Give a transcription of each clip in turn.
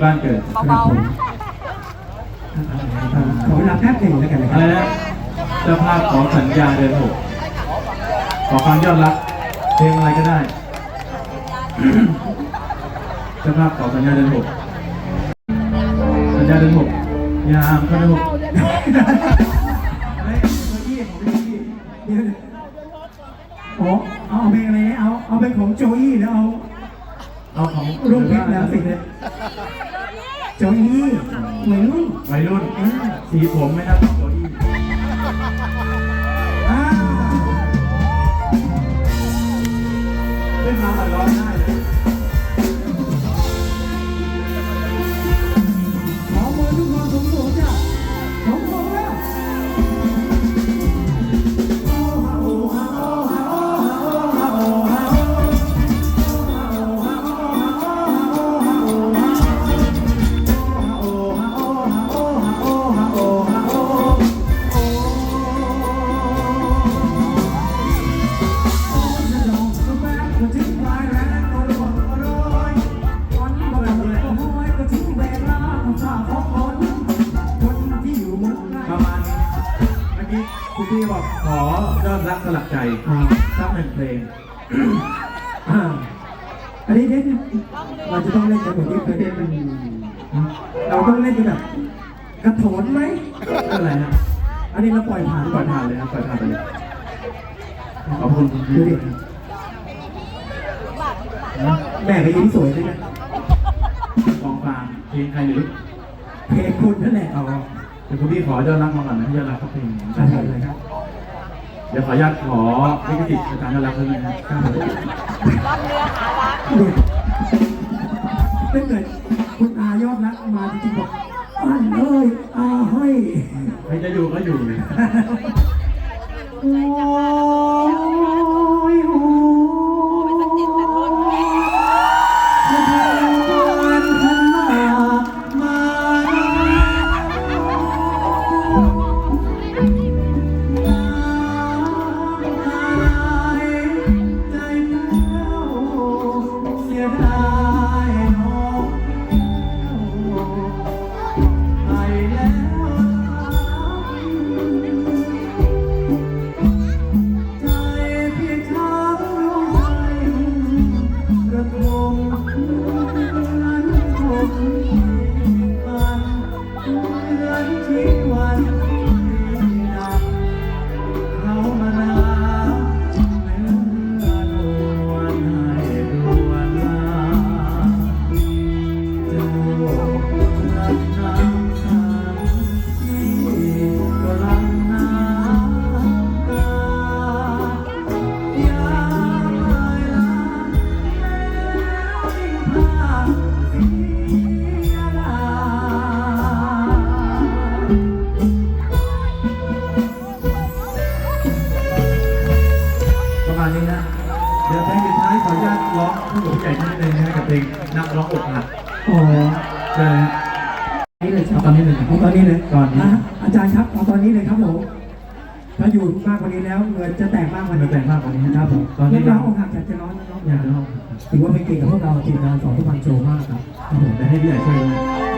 เก่าที่บ้านเกิดครับผมขอเวลาแป๊บหนึ่งแล้วกันนะคอะไรรับนะเจ้าภาพขอสัญญาเดือนหกขอความยอดรักเพลงอะไรก็ได้ เจ้าภาพขอสัญญาเดือนหกสัญญาเดือนหกยามเข้าเดือนหกเฮ้ยเมื่อกี้ผมไม่ได้ยินเดี๋ยวโอ้เอาเพลงอะไรเนี่ยเอาเอาเป็นของโจอี้แล้วเอาเอาของรุ่นเพชรแล้วสิเนี่ยโจอี้เหมือนรุ่นวัยรุ่นสีผมไม่นับโจอี้อ่ เราต้องเล่นกันแบบกระโถนไหมอะไรฮะอันนี้เราปล่อยผ่านปล่อยผ่านเลยครับปล่อยผ่านไปเลยขอบคุณคุณดูพี่ดิแม่ก็ยิ้มสวยด้วยนะกองฟางเพลงใครหรือเพลงคุณนั่นแหละเอาเดี๋ยวคุณพี่ขอยอดรักมาก่อนนะยอดรักสักเพลงใช่เลยครับเดี๋ยวขออนุญาตขอลิขสิทธิ์อาจารย์ยอดรักเพิ่มนะครับครับผมเนี่ยถ้า เกิดคุณอายอดรักมาจริงๆบอกอ่านเอ้ยอาให้ใครจะอยู่ก็อยู่ โอ้ งสุดท้ายขออนุญาตร้องคู่กับผู้ใหญ่ท่านนิดนึงนะกับเพลงนักร้องอกหักโอ้ใช่ไหมฮะนี่เลยครัเอาบตอนนี้เลยเอาตอนนี้เลยตอนนี้ะอาจารย์ครับเอาตอนนี้เลยครับผมถ้าอยู่มากกว่านี้แล้วเงินจะแตกมากกว่ามันนี้แต่งมากกว่านี้ครับผมตอนนี้เรื่เราองราวอกหักอยากจะร้องร้องอยากกอายจะจะร้ร้อองงถือว่าเป็นเกียรติกับพวกเราทีมงานสองทุกวันโชว์มากครับครับผมแต่ให้พี่ใหญ่ช่วยด้วย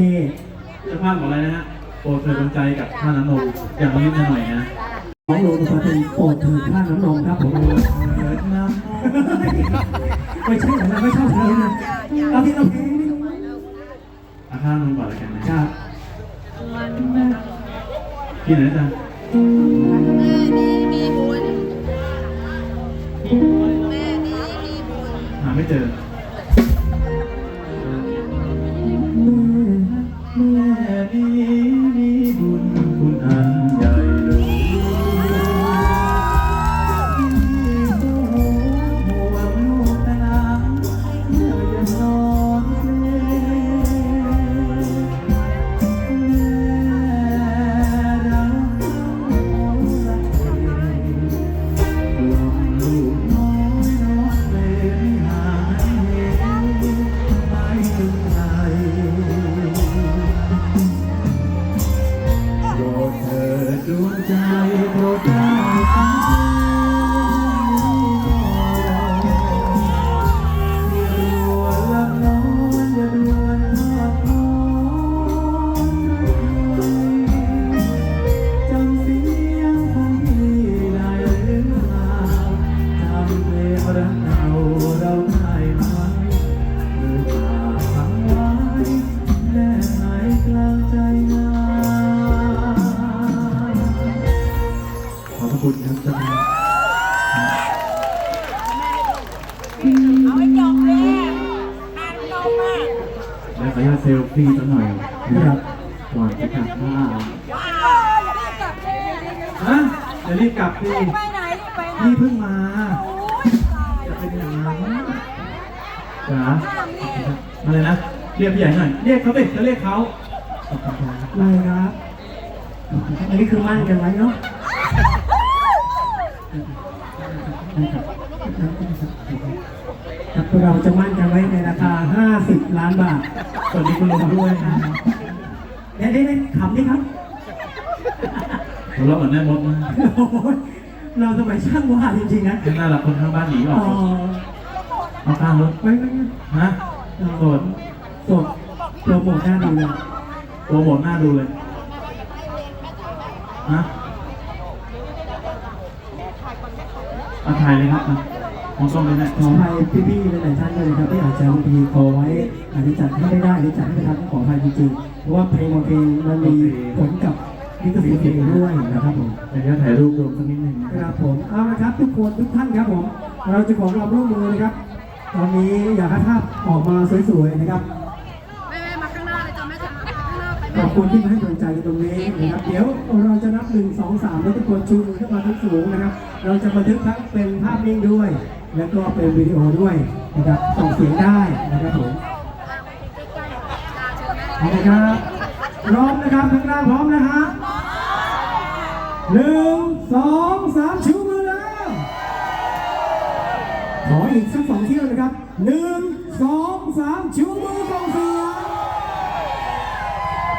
นี่เจ้าภาพบอกะไรนะฮะโปรดเถิดดวงใจกับข่าน้ำนมอย่างนิดหน่อยนะน้องโรนาะเป็นโปรดเถิดท่าน้ำนมครับผมเดน้ำนมไม่ใช่ผมไม่ชอบเลยนะเอาที่เราเพลงอาข้าน้ำนมก่อนแล้วกันนะครับกินไหนจ๊ะหาไม่เจอ เดี๋ยวรีบกลับสิไปไหนไปไหนนี่เพิ่งมาจะเป็นอย่างนั้จ๋าอะไรนะ เรียกพี่ใหญ่หน่อย เรียกเขาดิจะเรียกเขาไม่ครับอันนี้คือมั่นกันไว้เนาะครับเราจะมั่นกันไว้ในราคา 50 ล้านบาทสวัสดีคุณลุงด้วยนะเดี๋ยวได้ขำดิครับ เราเหมือนแม่มดมากโอ้เราสมัยช่างว่าจริงๆนะยังน่ารักคนข้างบ้านหนีออกเอาข้างรถไม่ไม่ไม่ฮะโสดโสดโปรโมทหน้าดูเลยโปรโมทหน้าดูเลยฮะมาถ่ายเลยครับอ่มองกล้งเลยนะขออภัยพี่ๆหลายๆท่านเลยครับที่อาจจะบางทีขอไว้อาจจะจัดให้ไม่ได้หรือจัดให้ไม่ทันขออภัยจริงๆเพราะว่าเพลงบางเพลงมันมีผลกับ ลิขสิทธิ์เพลงด้วยนะครับผมเดี๋ยวจะถ่ายรูปรวมสักนิดหนึ่งนะคครัรับบผมเอาละครับทุกคนทุกท่านครับผม เราจะขอความร่วมมือนะครับ ตอนนี้อยากให้ภาพออกมาสวยๆนะครับแม่แม่มาข้างหน้าเลยจ้ะแม่จะมาข้างหน้าไปขแม่อบคุณที่มาให้กำลังใจกันตรงนี้นะครับเดี๋ยวเราจะนับหนึ่งสองสามแล้วทุกคนชูมือขึ้นมาทุกสูงนะครับ เราจะบันทึกทั้งเป็นภาพนิ่งด้วย แล้วก็เป็นวิดีโอด้วยนะครับส่งเสียงได้นะครับผมเอาละครับพร้อมนะครับข้างล่างพร้อมนะฮะ หนึ่งสองสามชูมือแล้วขออีกสักสองเที่ยวนะครับหนึ่งสองสามชูมือส่งเสียง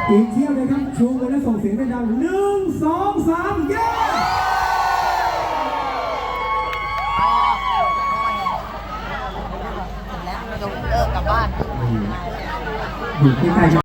อีกเที่ยวเลยครับชูมือและส่งเสียงดังๆหนึ่งสองสามเย้แล้วเราจะเลิกกลับบ้านอยู่ใกล้